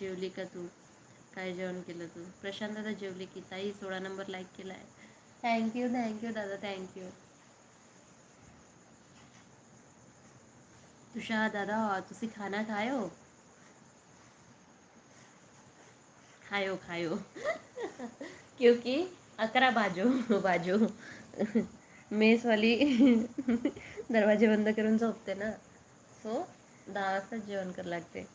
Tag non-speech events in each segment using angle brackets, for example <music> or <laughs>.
जेवली का तू? काय जेवण केलं तू? प्रशांत दादा जेवले की? ताई सोळा नंबर लाईक केला आहे थँक्यू थँक्यू दादा थँक्यू तुषार दादा तुसी खाना खायो? खायो खायो. क्योंकि अकरा बाजू बाजू. मेसवाली दरवाजे बंद करून झोपते ना. सो दहा वाजता जेवण करावं लागते.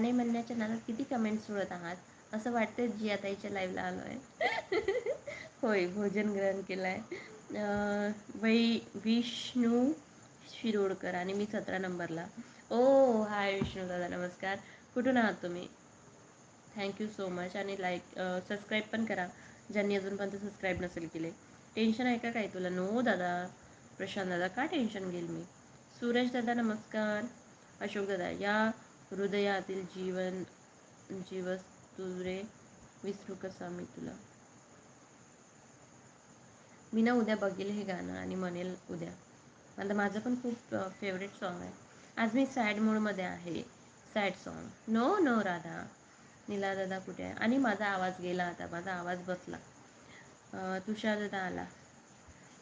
गाणे म्हणण्याच्या नादात किती कमेंट्स उडत आहात? असं वाटतं जी आता याच्या लाईव्हला आलो आहे <laughs> होय भोजन ग्रहण केलं आहे वै विष्णू शिरोडकर आणि मी सतरा नंबरला. ओ हाय विष्णू दादा नमस्कार. कुठून आहात तुम्ही? थँक्यू सो मच आणि लाईक सबस्क्राईब पण करा ज्यांनी अजूनपर्यंत सबस्क्राईब नसेल केले. टेन्शन आहे का काय तुला? नो दादा. प्रशांत दादा का टेन्शन घेईल मी? सूरज दादा नमस्कार. अशोक दादा या हृदयातील जीवन जीवस तुरे विसरू कसा मी तुला. मी ना उद्या बघेल हे गाणं आणि म्हणेल उद्या. आता माझं पण खूप फेवरेट सॉन्ग आहे. आज मी सॅड मूडमध्ये आहे. Sad song no no Radha. Neela दादा कुठे आहे? आणि माझा आवाज गेला आता. माझा आवाज बसला. तुषार दादा आला.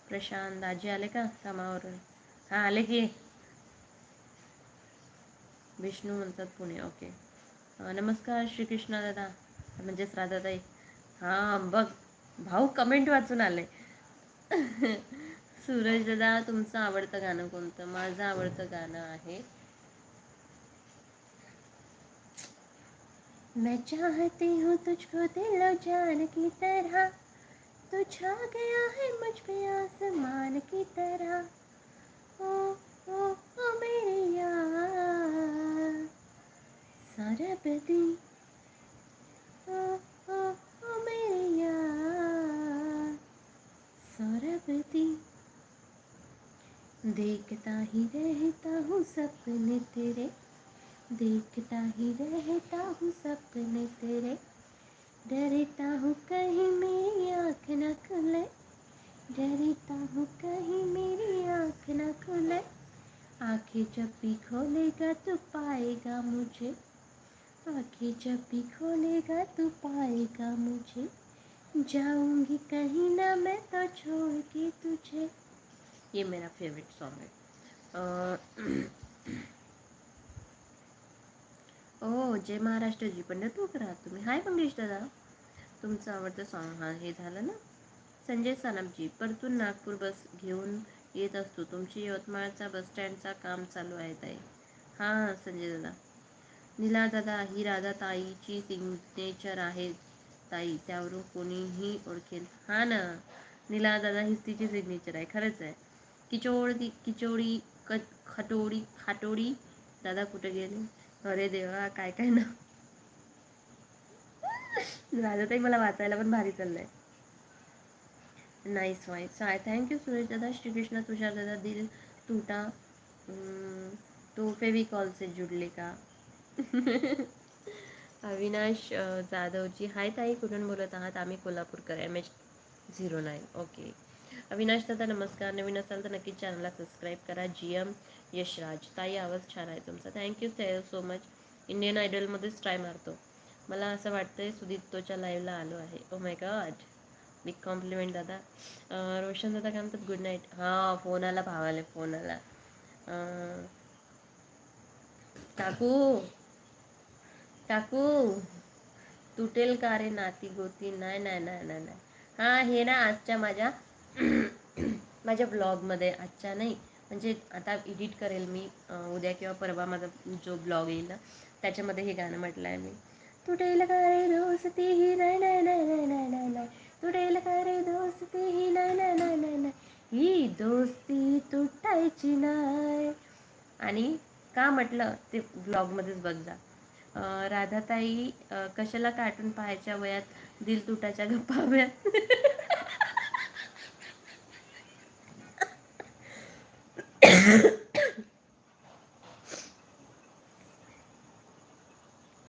प्रशांत दाजी आले का? कामावरून. हां आले की. विष्णू म्हणतात पुणे ओके. नमस्कार श्रीकृष्ण दादा म्हणजेच राधाताई. हां बघ भाऊ कमेंट वाचून आले. सूरज दादा तुमचं आवडतं गाणं कोणतं? माझं आवडतं गाणं आहे. मैं चाहती हूँ तुझको दिल जान की तरह तू छा गया है मुझ पे आसमान की तरह. ओ ओ ओ मेरे यार सरबदी देखता ही रहता हूँ सपने तेरे। देखता ही रहता हूँ सपने तेरे। डरता हूँ कहीं मेरी आँख न खुले। डरता हूँ कहीं मेरी आँख न खुले। आँखें जब भी खोलेगा तो पाएगा मुझे। आके जब भी खोलेगा तू पाएगा मुझे। जाऊंगी कहीं ना मैं तो छोड़ के तुझे। ये मेरा फेवरेट सॉन्ग है। ओ जय महाराष्ट्रजी पंढरपूर करा तुम्ही हाय मंगेश दादा। तुमचं आवडतं सॉन्ग हा हे झालं ना? संजय सानपजी परतून नागपूर बस घेऊन येत असतो. तुमची यवतमाळचा बस स्टँडचा काम चालू आहे ताई. हां संजय दादा. नीला दादा ही राधा ताईची सिग्नेचर आहे. ताई त्यावरून कोणीही ओळखेल. हां ना? नीला दादा हीच तिची सिग्नेचर आहे. खरंच आहे. किचोडी किचोडी क खटोडी खाटोडी. दादा कुठे गेले? अरे देवा काय काय ना? राजाताई मला वाचायला पण भारी चाललंय. Nice voice I thank you Suresh दादा. श्रीकृष्ण तुषार दादा दिल तुटा. तो फेविकॉलचे जुडले का? <laughs> अविनाश जाधवजी हाय ताई कुठून बोलत आहात? आम्ही Kolhapurkar M H zero nine okay Avinash दादा नमस्कार. नवीन असाल तर नक्कीच चॅनलला सबस्क्राईब करा. G M Yashraj. ताई आवाज छान आहे तुमचा. Thank you so much Indian आयडलमध्येच try मारतो. मला असं वाटतंय सुदीप्तोच्या लाईव्हला आलो आहे. Oh my god big compliment दादा. रोशन दादा काय म्हणतात? गुड नाईट हां फोन आला भावाले फोन आला. काकू काकू तुटेल का रे नाती गोती नाही नाही नाही नाही नाही हां हे ना आजच्या माझ्या माझ्या ब्लॉगमध्ये आजच्या नाही म्हणजे आता एडिट करेल मी उद्या किंवा परवा माझा जो ब्लॉग येईल ना त्याच्यामध्ये हे गाणं म्हटलं आहे मी तुटेल का रे दोस्ती ही नाही नाही नाही नाही नाही नाही नाही तुटेल का रे दोस्ती ही नाही नाही नाही नाही नाही ही दोस्ती तुटायची नाही आणि का म्हटलं ते ब्लॉगमध्येच बघ जा राधाताई कशाला कार्टून पाहायच्या वयात दिल तुटाच्या गप्पा हव्यात